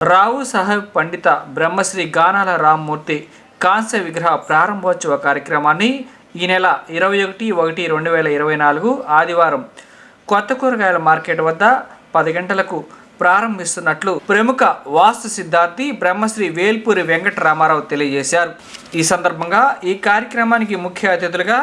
రావు సాహెబ్ పండిత బ్రహ్మశ్రీ గానాల రామ్మూర్తి కాంస్య విగ్రహ ప్రారంభోత్సవ కార్యక్రమాన్ని ఈ నెల ఇరవై ఒకటి ఒకటి రెండు వేల ఇరవై నాలుగు ఆదివారం కొత్త కూరగాయల మార్కెట్ వద్ద పది గంటలకు ప్రారంభిస్తున్నట్లు ప్రముఖ వాస్తు సిద్ధార్థి బ్రహ్మశ్రీ వేల్పూరి వెంకట రామారావు తెలియజేశారు. ఈ సందర్భంగా ఈ కార్యక్రమానికి ముఖ్య అతిథులుగా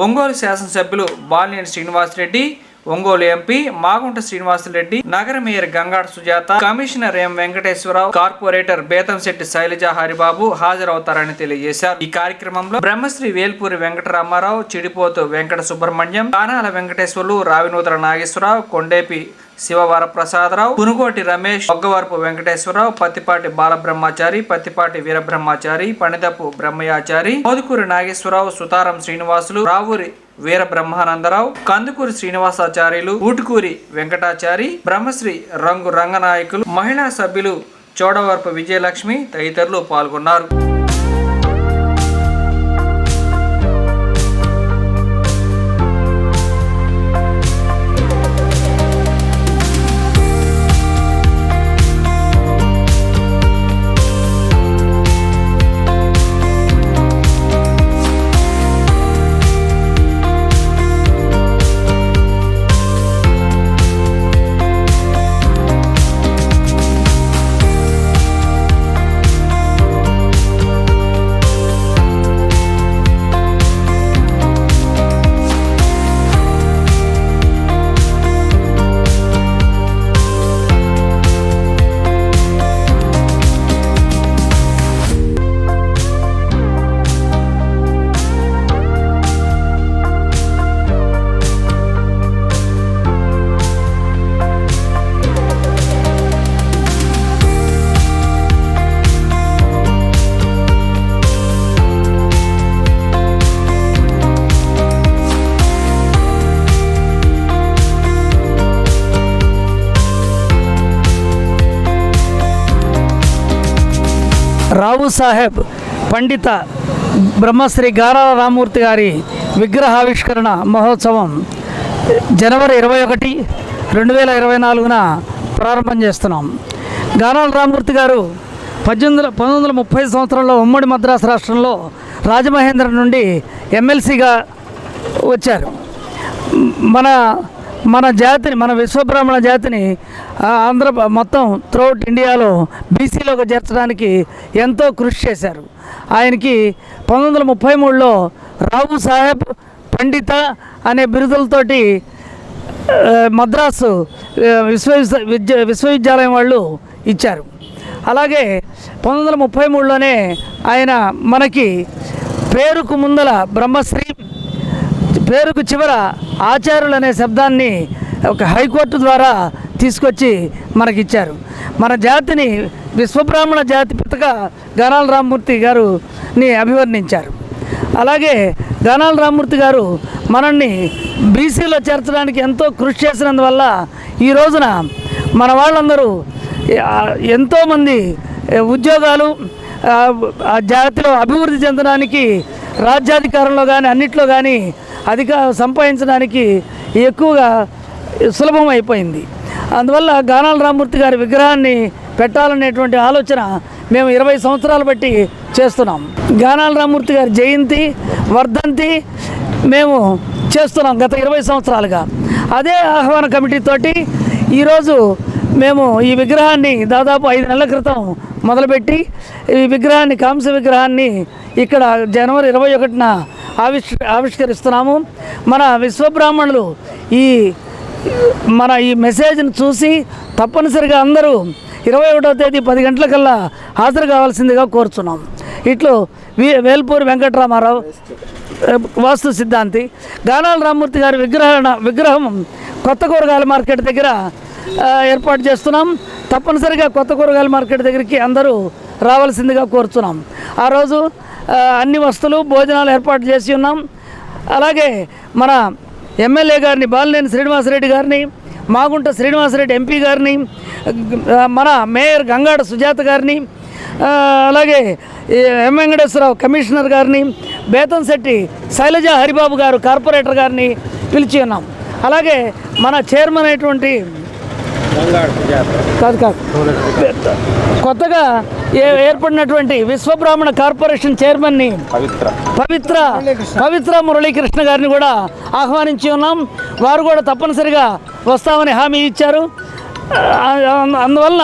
ఒంగోలు శాసనసభ్యులు బాలినేని శ్రీనివాసరెడ్డి ఒంగోలు ఎంపీ మాగుంట శ్రీనివాసరెడ్డి నగర mayor Gangada Sujatha commissioner M Venkateswara Rao corporator Bethamsetti Sailaja Haribabu హాజరవుతారని తెలియజేశారు. ఈ కార్యక్రమంలో బ్రహ్మశ్రీ వేల్పూరి వెంకటరామారావు చిడిపోతు వెంకట సుబ్రహ్మణ్యం కానాల వెంకటేశ్వర్లు రావినూతల నాగేశ్వరరావు కొండేపి శివవరప్రసాదరావు పునుగోటి రమేష్ ఒగ్గవరపు వెంకటేశ్వరరావు పత్తిపాటి బాలబ్రహ్మచారి పత్తిపాటి వీరబ్రహ్మచారి పణిదపు బ్రహ్మయాచారి మోదుకూరి నాగేశ్వరరావు సుతారం శ్రీనివాసులు రావూరి వీర బ్రహ్మానందరావు కందుకూరి శ్రీనివాసాచార్యులు ఊటుకూరి వెంకటాచారి బ్రహ్మశ్రీ రంగు రంగనాయకులు మహిళా సభ్యులు చోడవరపు విజయలక్ష్మి తదితరులు పాల్గొన్నారు. రావు సాహెబ్ పండిత బ్రహ్మశ్రీ గారాల రామూర్తి గారి విగ్రహావిష్కరణ మహోత్సవం జనవరి ఇరవై ఒకటి రెండు వేల ఇరవై నాలుగున ప్రారంభం చేస్తున్నాం. గారాల రామూర్తి గారు పద్దెనిమిది వందల పంతొమ్మిది వందల ముప్పై సంవత్సరంలో ఉమ్మడి మద్రాసు రాష్ట్రంలో రాజమహేంద్ర నుండి ఎమ్మెల్సీగా వచ్చారు. మన మన జాతిని మన విశ్వబ్రాహ్మణ జాతిని ఆంధ్ర మొత్తం త్రూఅవుట్ ఇండియాలో బీసీలోకి చేర్చడానికి ఎంతో కృషి చేశారు. ఆయనకి పంతొమ్మిది వందల ముప్పై మూడులో రావు సాహెబ్ పండిత అనే బిరుదులతోటి మద్రాసు విశ్వ విద్య విశ్వవిద్యాలయం వాళ్ళు ఇచ్చారు. అలాగే పంతొమ్మిది వందల ముప్పై మూడులోనే ఆయన మనకి పేరుకు ముందల బ్రహ్మశ్రీ పేరుకు చివర ఆచార్యులు అనే శబ్దాన్ని ఒక హైకోర్టు ద్వారా తీసుకొచ్చి మనకిచ్చారు. మన జాతిని విశ్వబ్రాహ్మణ జాతి పితగా గణాల రామ్మూర్తి గారుని అభివర్ణించారు. అలాగే గణాల రామ్మూర్తి గారు మనల్ని బీసీలో చేర్చడానికి ఎంతో కృషి చేసినందువల్ల ఈ రోజున మన వాళ్ళందరూ ఎంతోమంది ఉద్యోగాలు ఆ జాతిలో అభివృద్ధి చెందడానికి రాజ్యాధికారంలో కానీ అన్నిట్లో కానీ అధిక సంపాదించడానికి ఎక్కువగా సులభం అయిపోయింది. అందువల్ల గానాల రామ్మూర్తి గారి విగ్రహాన్ని పెట్టాలనేటువంటి ఆలోచన మేము ఇరవై సంవత్సరాలు బట్టి చేస్తున్నాం. గానాల రామ్మూర్తి గారి జయంతి వర్ధంతి మేము చేస్తున్నాం గత ఇరవై సంవత్సరాలుగా. అదే ఆహ్వాన కమిటీతోటి ఈరోజు మేము ఈ విగ్రహాన్ని దాదాపు ఐదు నెలల క్రితం మొదలుపెట్టి ఈ విగ్రహాన్ని కాంస్య విగ్రహాన్ని ఇక్కడ జనవరి ఇరవై ఒకటిన ఆవిష్ ఆవిష్కరిస్తున్నాము. మన విశ్వబ్రాహ్మణులు ఈ మన ఈ మెసేజ్ని చూసి తప్పనిసరిగా అందరూ ఇరవై ఒకటో తేదీ పది గంటలకల్లా హాజరు కావాల్సిందిగా కోరుచున్నాం. ఇట్లు వి వేల్పూరి వెంకటరామారావు వాస్తు సిద్ధాంతి గానాల రామ్మూర్తి గారి విగ్రహ విగ్రహం కొత్త కూరగాయల మార్కెట్ దగ్గర ఏర్పాటు చేస్తున్నాం. తప్పనిసరిగా కొత్త కూరగాయల మార్కెట్ దగ్గరికి అందరూ రావాల్సిందిగా కోరుచున్నాం. ఆ రోజు అన్ని వస్తువులు భోజనాలు ఏర్పాటు చేసి ఉన్నాం. అలాగే మన ఎమ్మెల్యే గారిని బాలినేని శ్రీనివాసరెడ్డి గారిని మాగుంట శ్రీనివాసరెడ్డి ఎంపీ గారిని మన మేయర్ గంగాడ సుజాత గారిని అలాగే ఎం వెంకటేశ్వరరావు కమిషనర్ గారిని బేతంశెట్టి శైలజ హరిబాబు గారు కార్పొరేటర్ గారిని పిలిచి ఉన్నాం. అలాగే మన చైర్మన్ అయినటువంటి కాదు కాదు. కొత్తగా ఏ- ఏర్పడినటువంటి విశ్వబ్రాహ్మణ కార్పొరేషన్ చైర్మన్ని పవిత్ర. పవిత్ర పవిత్ర మురళీకృష్ణ గారిని కూడా ఆహ్వానించి ఉన్నాం. వారు కూడా తప్పనిసరిగా వస్తామని హామీ ఇచ్చారు. అందువల్ల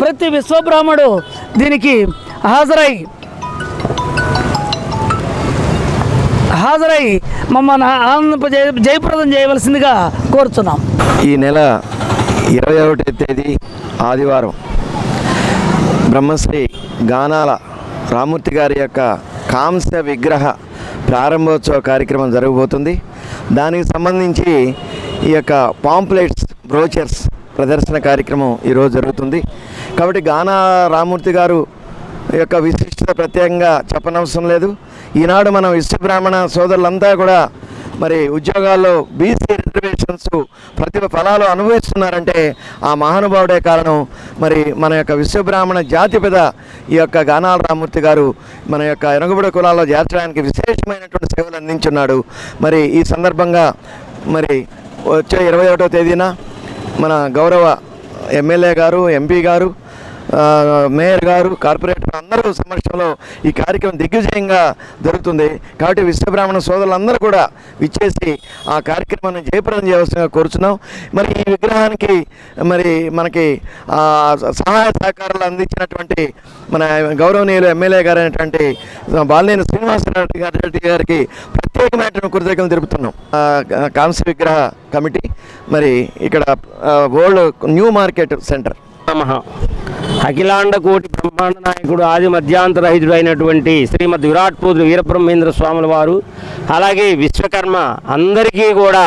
ప్రతి విశ్వబ్రాహ్మడు దీనికి హాజరై హాజరై మమ్మల్ని ఆనందింపజే జయప్రదం చేయవలసిందిగా కోరుతున్నాం ఈ నెల ఇరవై ఒకటి తేదీ ఆదివారం బ్రహ్మశ్రీ గానాల రామూర్తి గారి యొక్క కాంస్య విగ్రహ ప్రారంభోత్సవ కార్యక్రమం జరగబోతుంది. దానికి సంబంధించి ఈ యొక్క పాంప్లెట్స్ బ్రోచర్స్ ప్రదర్శన కార్యక్రమం ఈరోజు జరుగుతుంది. కాబట్టి గానా రామూర్తి గారు యొక్క విశిష్టత ప్రత్యేకంగా చెప్పనవసరం లేదు. ఈనాడు మన విశ్వబ్రాహ్మణ సోదరులంతా కూడా మరి ఉద్యోగాల్లో బీసీ రిజర్వేషన్స్ ప్రతిభ ఫలాలు అనుభవిస్తున్నారంటే ఆ మహానుభావుడే కారణం. మరి మన యొక్క విశ్వబ్రాహ్మణ జాతిపిద ఈ యొక్క గానాల రామూర్తి గారు మన యొక్క ఎనగబడి కులాల్లో చేర్చడానికి విశేషమైనటువంటి సేవలు అందించున్నాడు. మరి ఈ సందర్భంగా మరి వచ్చే ఇరవై ఒకటో తేదీన మన గౌరవ ఎమ్మెల్యే గారు ఎంపీ గారు మేయర్ గారు కార్పొరేటర్ అందరూ సమక్షంలో ఈ కార్యక్రమం దిగ్విజయంగా జరుగుతుంది. కాబట్టి విశ్వబ్రాహ్మణ సోదరులందరూ కూడా విచ్చేసి ఆ కార్యక్రమాన్ని జయప్రదం చేయవలసిందిగా కోరుచున్నాం. మరి ఈ విగ్రహానికి మరి మనకి సహాయ సహకారాలు అందించినటువంటి మన గౌరవనీయులు ఎమ్మెల్యే గారు అయినటువంటి బాలినేని శ్రీనివాసరెడ్డి గారి రెడ్డి గారికి ప్రత్యేకమైనటువంటి కృతజ్ఞతలు తెలుపుతున్నాం. కాంస్య విగ్రహ కమిటీ మరి ఇక్కడ ఓల్డ్ న్యూ మార్కెట్ సెంటర్. నమః అఖిలాండ కోటి బ్రహ్మాండ నాయకుడు ఆది మధ్యాంతరహితుడు అయినటువంటి శ్రీమద్ విరాట్ పూజలు వీరబ్రహ్మేంద్ర స్వాముల వారు అలాగే విశ్వకర్మ అందరికీ కూడా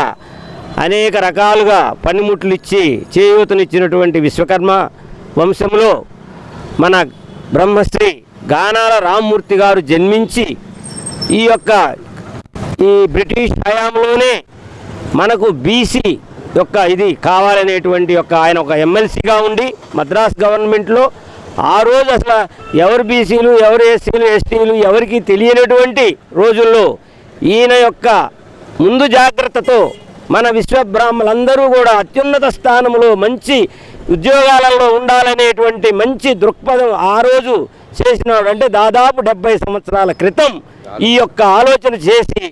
అనేక రకాలుగా పనిముట్లు ఇచ్చి చేయూతనిచ్చినటువంటి విశ్వకర్మ వంశంలో మన బ్రహ్మశ్రీ గానాల రామ్మూర్తి గారు జన్మించి ఈ యొక్క ఈ బ్రిటిష్ హయాంలోనే మనకు బీసీ యొక్క ఇది కావాలనేటువంటి యొక్క ఆయన ఒక ఎమ్మెల్సీగా ఉండి మద్రాస్ గవర్నమెంట్లో ఆ రోజు అసలు ఎవరు బీసీలు ఎవరు ఎస్సీలు ఎస్టీలు ఎవరికి తెలియనటువంటి రోజుల్లో ఈయన యొక్క ముందు జాగ్రత్తతో మన విశ్వబ్రాహ్మలందరూ కూడా అత్యున్నత స్థానంలో మంచి ఉద్యోగాలలో ఉండాలనేటువంటి మంచి దృక్పథం ఆ రోజు చేసినాడు అంటే దాదాపు డెబ్బై సంవత్సరాల క్రితం ఈ యొక్క ఆలోచన చేసి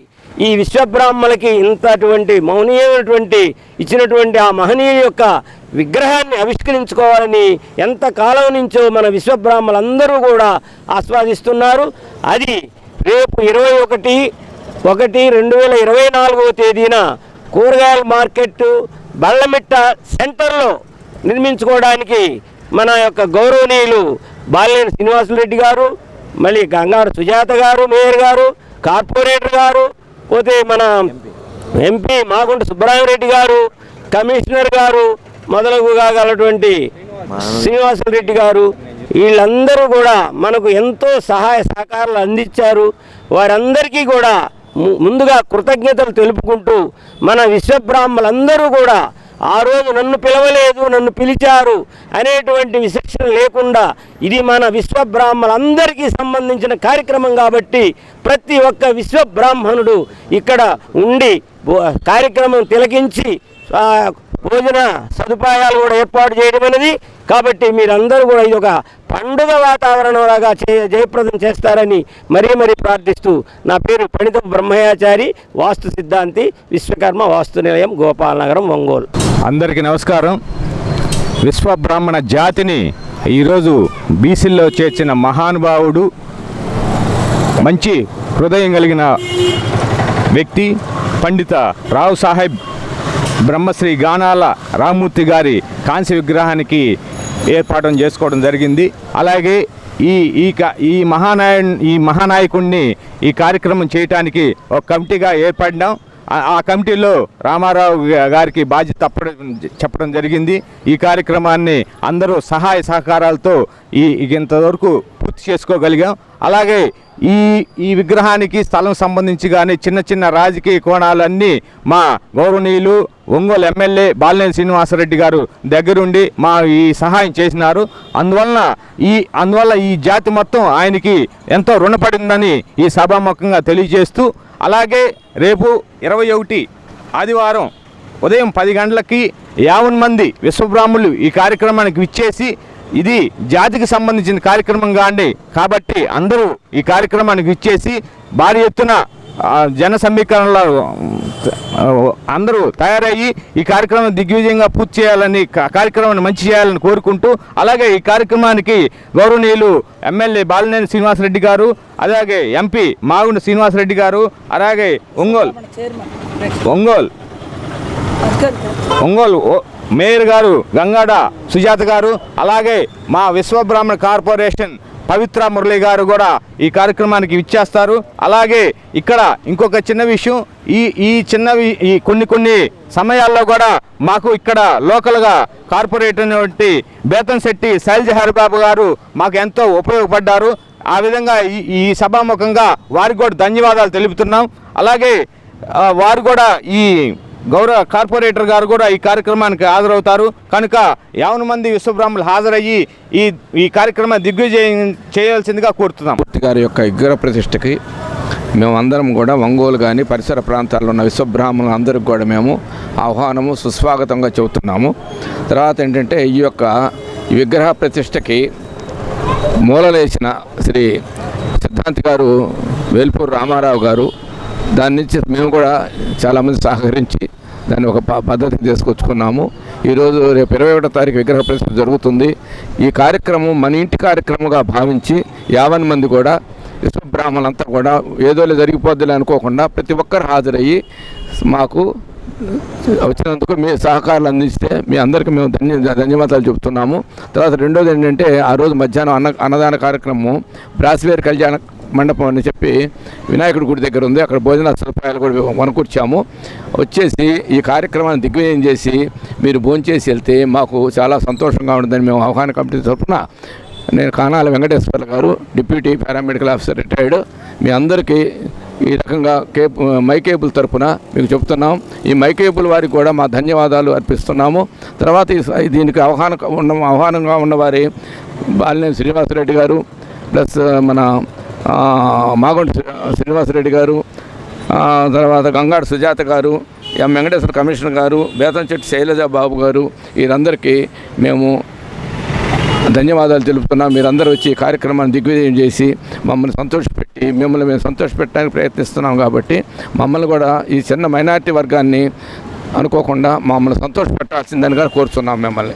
ఈ విశ్వబ్రాహ్మణులకి ఇంతటువంటి మౌనీయమైనటువంటి ఇచ్చినటువంటి ఆ మహనీయ యొక్క విగ్రహాన్ని ఆవిష్కరించుకోవాలని ఎంత కాలం నుంచో మన విశ్వబ్రాహ్మలందరూ కూడా ఆస్వాదిస్తున్నారు. అది రేపు ఇరవై ఒకటి ఒకటి రెండు వేల ఇరవై నాలుగవ తేదీన కూరగాయల మార్కెట్ బళ్ళమిట్ట సెంటర్లో నిర్మించుకోవడానికి మన యొక్క గౌరవనీయులు బాలినేని శ్రీనివాసరెడ్డి గారు మళ్ళీ గంగారు సుజాత గారు మేయర్ గారు కార్పొరేటర్ గారు పోతే మన ఎంపీ మాగుంట సుబ్బరామరెడ్డి గారు కమిషనర్ గారు మొదలగు కాగలటువంటి శ్రీనివాసరెడ్డి గారు వీళ్ళందరూ కూడా మనకు ఎంతో సహాయ సహకారాలు అందించారు. వారందరికీ కూడా ము- ముందుగా కృతజ్ఞతలు తెలుపుకుంటూ మన విశ్వబ్రాహ్మలందరూ కూడా ఆ రోజు నన్ను పిలవలేదు నన్ను పిలిచారు అనేటువంటి విశిక్షణ లేకుండా ఇది మన విశ్వబ్రాహ్మలందరికీ సంబంధించిన కార్యక్రమం కాబట్టి ప్రతి ఒక్క విశ్వబ్రాహ్మణుడు ఇక్కడ ఉండి కార్యక్రమం తిలకించి భోజన సదుపాయాలు కూడా ఏర్పాటు చేయడం అనేది కాబట్టి మీరందరూ కూడా ఇది ఒక పండుగ వాతావరణంలాగా చే జయప్రదం చేస్తారని మరీ మరీ ప్రార్థిస్తూ నా పేరు పండిత బ్రహ్మయాచారి వాస్తు సిద్ధాంతి విశ్వకర్మ వాస్తు నిలయం గోపాలనగరం ఒంగోలు. అందరికీ నమస్కారం. విశ్వబ్రాహ్మణ జాతిని ఈరోజు బీసీల్లో చేర్చిన మహానుభావుడు మంచి హృదయం కలిగిన వ్యక్తి పండిత రావు సాహెబ్ బ్రహ్మశ్రీ గానాల రామ్మూర్తి గారి కాంస్య విగ్రహానికి ఏర్పాటు చేసుకోవడం జరిగింది. అలాగే ఈ ఈ క- ఈ మహానాయ ఈ మహానాయకుడిని ఈ కార్యక్రమం చేయటానికి ఒక కమిటీగా ఏర్పడినాం. ఆ- కమిటీలో రామారావు గారికి బాధ్యత తప్పడం చెప్పడం జరిగింది. ఈ కార్యక్రమాన్ని అందరూ సహాయ సహకారాలతో ఈ ఈ ఇంతవరకు పూర్తి చేసుకోగలిగాం. అలాగే ఈ ఈ విగ్రహానికి స్థలం సంబంధించి కానీ చిన్న చిన్న రాజకీయ కోణాలన్నీ మా గౌరవనీయులు ఒంగోలు ఎమ్మెల్యే బాలినేని శ్రీనివాసరెడ్డి గారు దగ్గరుండి మా ఈ సహాయం చేసినారు. అందువలన ఈ అందువల్ల ఈ జాతి మొత్తం ఆయనకి ఎంతో రుణపడిందని ఈ సభాముఖంగా తెలియజేస్తూ అలాగే రేపు ఇరవై ఒకటి ఆదివారం ఉదయం పది గంటలకి యావన్ మంది విశ్వబ్రాహ్మణులు ఈ కార్యక్రమానికి విచ్చేసి ఇది జాతికి సంబంధించిన కార్యక్రమం కాండి కాబట్టి అందరూ ఈ కార్యక్రమానికి విచ్చేసి భారీ ఎత్తున జన సమీకరణలో అందరూ తయారయ్యి ఈ కార్యక్రమం దిగ్విజయంగా పూర్తి చేయాలని కార్యక్రమాన్ని మంచి చేయాలని కోరుకుంటూ అలాగే ఈ కార్యక్రమానికి గౌరవనీయులు ఎమ్మెల్యే బాలినేని శ్రీనివాసరెడ్డి గారు అలాగే ఎంపీ మాగుండ శ్రీనివాసరెడ్డి గారు అలాగే ఒంగోలు ఒంగోలు ఒంగోలు మేయర్ గారు గంగాడ సుజాత గారు అలాగే మా విశ్వబ్రాహ్మణ కార్పొరేషన్ పవిత్ర మురళి గారు కూడా ఈ కార్యక్రమానికి ఇచ్చేస్తారు అలాగే ఇక్కడ ఇంకొక చిన్న విషయం ఈ ఈ చిన్నవి ఈ కొన్ని కొన్ని సమయాల్లో కూడా మాకు ఇక్కడ లోకల్గా కార్పొరేట్ అనేటువంటి బేతంశెట్టి శైలజ హరిబాబు గారు మాకు ఎంతో ఉపయోగపడ్డారు. ఆ విధంగా ఈ ఈ సభాముఖంగా వారికి కూడా ధన్యవాదాలు తెలుపుతున్నాం. అలాగే వారు కూడా ఈ గౌరవ కార్పొరేటర్ గారు కూడా ఈ కార్యక్రమానికి హాజరవుతారు. కనుక యావన మంది విశ్వబ్రాహ్మణులు హాజరయ్యి ఈ ఈ కార్యక్రమాన్ని దిగ్విజయం చేయాల్సిందిగా కోరుతున్నాం. మూర్తి గారి యొక్క విగ్రహ ప్రతిష్టకి మేమందరం కూడా ఒంగోలు కానీ పరిసర ప్రాంతాల్లో ఉన్న విశ్వబ్రాహ్మణులు అందరికి కూడా మేము ఆహ్వానము సుస్వాగతంగా చెబుతున్నాము. తర్వాత ఏంటంటే ఈ యొక్క విగ్రహ ప్రతిష్టకి మూలలేసిన శ్రీ సిద్ధాంతి గారు వేల్పూర్ రామారావు గారు దాని నుంచి మేము కూడా చాలామంది సహకరించి దాన్ని ఒక ప- పద్ధతికి తీసుకొచ్చుకున్నాము. ఈరోజు రేపు ఇరవై ఒకటో తారీఖు విగ్రహ ప్రదర్శన జరుగుతుంది. ఈ కార్యక్రమం మన ఇంటి కార్యక్రమంగా భావించి యావన్ మంది కూడా విశ్వబ్రాహ్మణులంతా కూడా ఏదోలే జరిగిపోద్దులే అనుకోకుండా ప్రతి ఒక్కరు హాజరయ్యి మాకు వచ్చినందుకు మీ సహకారాలు అందిస్తే మీ అందరికీ మేము ధన్య ధన్యవాదాలు చెబుతున్నాము. తర్వాత రెండోది ఏంటంటే ఆ రోజు మధ్యాహ్నం అన్న అన్నదాన కార్యక్రమం బ్రాస్వేర్ కళ్యాణ మండపం అని చెప్పి వినాయకుడి గుడి దగ్గర ఉంది. అక్కడ భోజన సదుపాయాలు కూడా వనకూర్చాము వచ్చేసి ఈ కార్యక్రమాన్ని దిగ్విజయం చేసి మీరు భోంచేసి వెళ్తే మాకు చాలా సంతోషంగా ఉంటుందని మేము ఆహ్వాన కమిటీ తరఫున నేను Kanala Venkateswarlu garu deputy paramedical officer retired. మీ అందరికీ ఈ రకంగా కేబ్ మైకేబుల్ తరపున మీకు చెప్తున్నాం ఈ మైకేబుల్ వారికి కూడా మా ధన్యవాదాలు అర్పిస్తున్నాము. తర్వాత ఈ స- దీనికి అవగాహన ఉన్న ఆహ్వానంగా ఉన్నవారి బాలినేని శ్రీనివాసరెడ్డి గారు ప్లస్ మన మాగుంట శ్రీనివాసరెడ్డి గారు తర్వాత గంగాడు సుజాత గారు ఎం వెంకటేశ్వర కమిషనర్ గారు బేతంచెట్టి శైలజ బాబు గారు వీరందరికీ మేము ధన్యవాదాలు తెలుపుతున్నాం. మీరందరూ వచ్చి ఈ కార్యక్రమాన్ని దిగ్విజయం చేసి మమ్మల్ని సంతోషపెట్టి మిమ్మల్ని మేము సంతోషపెట్టడానికి ప్రయత్నిస్తున్నాం కాబట్టి మమ్మల్ని కూడా ఈ చిన్న మైనారిటీ వర్గాన్ని అనుకోకుండా మమ్మల్ని సంతోషపెట్టాల్సిందని కూడా కోరుతున్నాం మిమ్మల్ని.